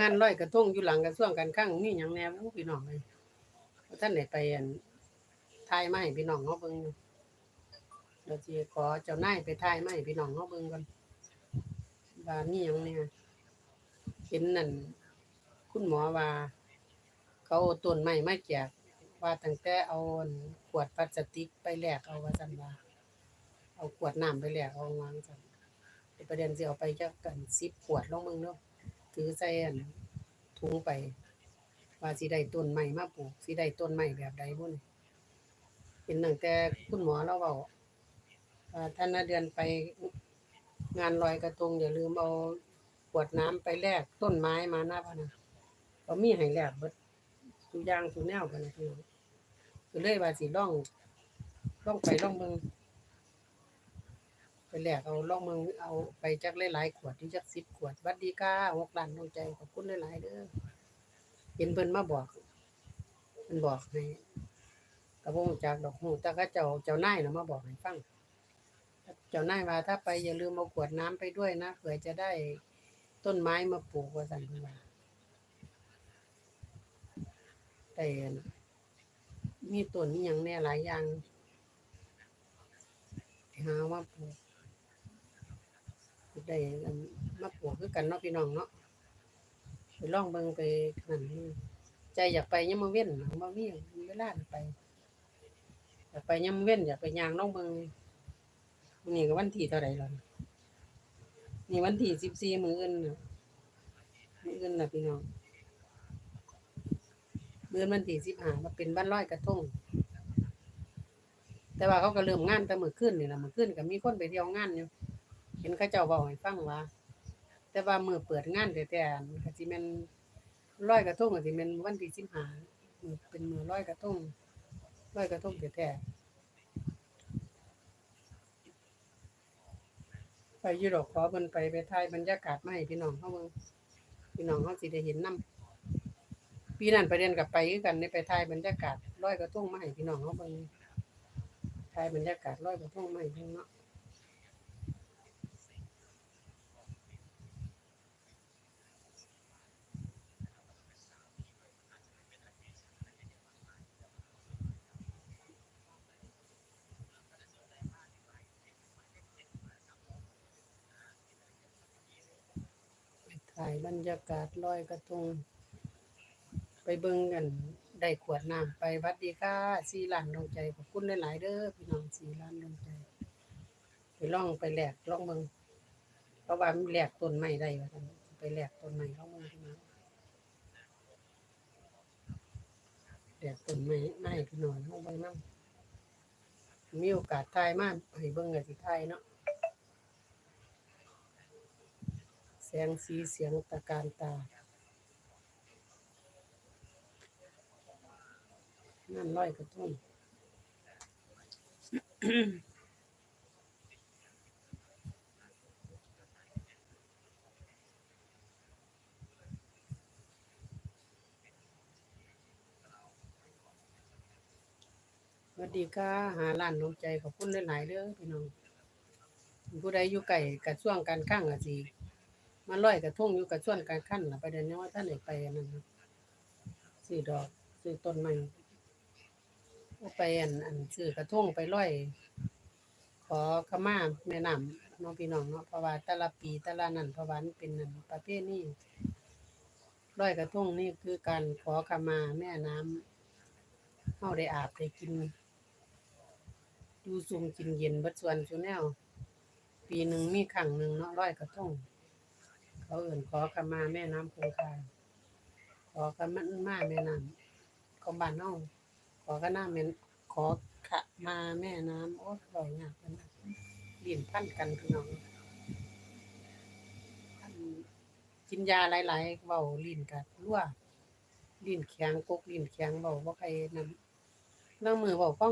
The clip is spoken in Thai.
งานลอยกระทงอยู่หลังกระทรวงการคลังมีหยังแหน่บ่พี่น้องเอ้ยท่านได้ไปอันถ่ายมาให้พี่น้องเฮาเบิ่งอยู่เดี๋ยวสิขอเจ้านายไปถ่ายมาให้พี่น้องเฮาเบิ่งก่อนว่ามีหยังแหน่เห็นนั่นคุณหมอว่า เขาเอาต้นไม้มาแจกว่าตั้งแต่เอาขวดพลาสติกไปแลกเอาว่าซั่นว่าเอาขวดน้ำไปแลกเอาวางซั่นประเด็นสิเอาไปจักกัน10ขวดลองเบิ่งเนาะ ถือใส่อันถุงไป ว่าสิได้ต้นใหม่มาปลูกสิได้ต้นใหม่แบบใดบุ่นเห็นตั้งแต่คุณหมอเราเว้าท่านน่ะเดือนไปงานลอยกระทงอย่าลืมเอาขวดน้ำไปแลกต้นไม้มาหนะพ่ะนะก็มีให้แลกเบิดทุกอย่างทุกแนวกันนะพี่น้องก็เลยว่าสิลองลองไปลองเบิ่ง ไปแลกเอาลองเบิ่งเอาไปจักหลายๆขวดที่จัก10ขวดหวัดดีค่ะหกล้านดวงใจขอบคุณหลายๆเด้อเห็นเพิ่นมาบอกเพิ่นบอกให้ก็บ่รู้จักดอกฮู้แต่เขาเจ้าเจ้านายน่ะมาบอกให้ฟังเจ้านายว่าถ้าไปอย่าลืมเอาขวดน้ำไปด้วยนะเผื่อจะได้ต้นไม้มาปลูกว่าซั่นเพิ่นว่าแต่มีต้นอีหยังแหน่หลายอย่างหาว่าปลูก ได้อันมาปลูกคือกันเนาะพี่น้องเนาะไปล่องเบิ่งไปนั่นใจอยากไปยามมื้อเว้นบ่มีเวลาไป อยากไปยามมื้อเว้นอยากไปยางลองเบิ่งนี้ก็วันที่เท่าใดแล้วนี่นี่วันที่มื้ออื่นน่ะมื้ออื่นน่ะพี่น้องมื้อนวันที่15มันเป็นวันลอยกระทงแต่ว่าเขาก็เริ่มงานแต่เมื้อคืนนี่แหล่ะมื้อคืนก็มีคนไปเที่ยวงานอยู่ เห็นเขาเจ้าเว้าให้ฟังว่า แต่ว่ามือเปิดงานแต่แต่อันก็สิแม่นลอยกระทงก็สิแม่นวันที่15มื้อเป็นมื้อลอยกระทงลอยกระทงแต่แต่ไปยู่ดอกขอเพิ่นไปไปถ่ายบรรยากาศมาให้พี่น้องเฮาเบิ่งพี่น้องเฮาสิได้เห็นนํปีนั้นไปเรียนกับไปกันได้ไปถ่ายบรรยากาศลอยกระทงมาให้พี่น้องเฮาเบิ่งถ่ายบรรยากาศลอยกระทงมาให้เบิ่งเนาะ ถ่ายบรรยากาศลอยกระทง ไปเบิ่งกัน ได้ขวดน้ำไปวัดดีค่ะสี่ล้านดวงใจขอบคุณหลาย ๆ เด้อพี่น้องสี่ล้านดวงใจ ไปล่องไปแหลกล่องเบิ่งเพราะว่ามันแหลกต้นไม้ได้ว่าซั่นไปแหลกต้นไม้ล่องเบิ่งพี่น้องแหลกต้นไม้ไม้พี่น้องล่องเบิ่งนำมีโอกาสถ่ายมาให้เบิ่งก็สิถ่ายเนาะ แสงสีเสียงตะการตา นั่นร้อยกระทงสวัสดีค่ะ หาร้านน้องใจขอบคุณหลายๆเด้อพี่น้องผู้ใดอยู่ไกลกระทรวงการคลังก็สิ มาลอยกระทงอยู่กระชวนการขั้นล่ะปเด็นนี้ว่าท่านไหนไปนนั้นนะซื้อดอกซื้อต้นไม้เอาไปอันอันซื้อกระทงไปลอย ขอขมาแม่น้ำน้องพี่น้องเนาะเพราะว่าแต่ละปีแต่ละนั้นเพราะวันเป็นนั่นประเภทนี้ลอยกระทงนี่คือการขอขมาแม่น้ำเฮาได้อาบได้กินอยู่ซุมกินเย็นบิดส่วนซุแนวปีหนึ่งมีครั้งหนึ่งเนาะลอยกระทง เขาเอื่นขอขมาแม่น้ำคงคาขอขมาแม่น้ำของบ้านเฮาขอขน้าแม่นขอขมาแม่น้ำโอ้ยบ่ยากมันลิ้นพันกันพี่น้องกินยาหลายๆเว้าลิ้นกัดรั่วลิ้นแข็งกกลิ้นแข็งเว้าบ่ใครนั่นลางมือเว้าฟัง